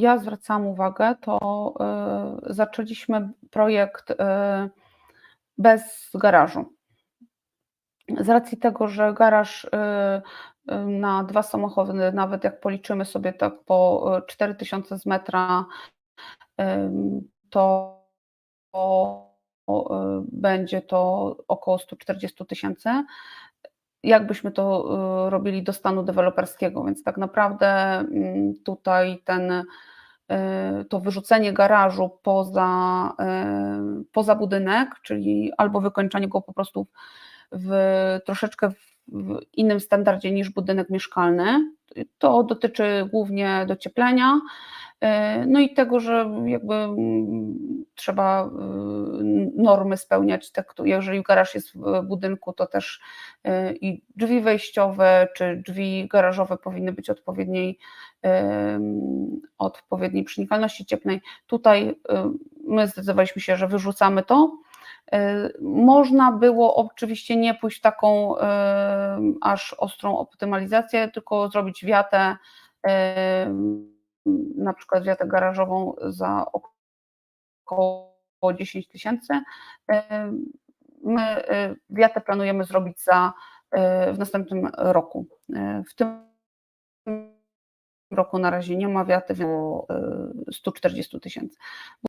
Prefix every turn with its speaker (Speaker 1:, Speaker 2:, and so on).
Speaker 1: ja zwracałam uwagę, to y, zaczęliśmy projekt y, bez garażu. Z racji tego, że garaż y, na dwa samochody, nawet jak policzymy sobie tak po y, 4000 z metra, to będzie to około 140 tysięcy. Jakbyśmy to y, robili do stanu deweloperskiego, więc tak naprawdę mm, tutaj ten, y, to wyrzucenie garażu poza, y, poza budynek, czyli albo wykończenie go po prostu w troszeczkę w innym standardzie niż budynek mieszkalny. To dotyczy głównie docieplenia. No i tego, że jakby mm, trzeba y, normy spełniać, jeżeli garaż jest w budynku, to też y, i drzwi wejściowe czy drzwi garażowe powinny być odpowiedniej, ym, odpowiedniej przenikalności cieplnej. Tutaj y, my zdecydowaliśmy się, że wyrzucamy to. Y, Można było oczywiście nie pójść w taką y, aż ostrą optymalizację, tylko zrobić wiatę, y, na przykład wiatę garażową za około 10 tysięcy. My y, wiatę planujemy zrobić za, y, w następnym roku. Y, W tym roku na razie nie ma wiaty, więc około, y, 140 tysięcy.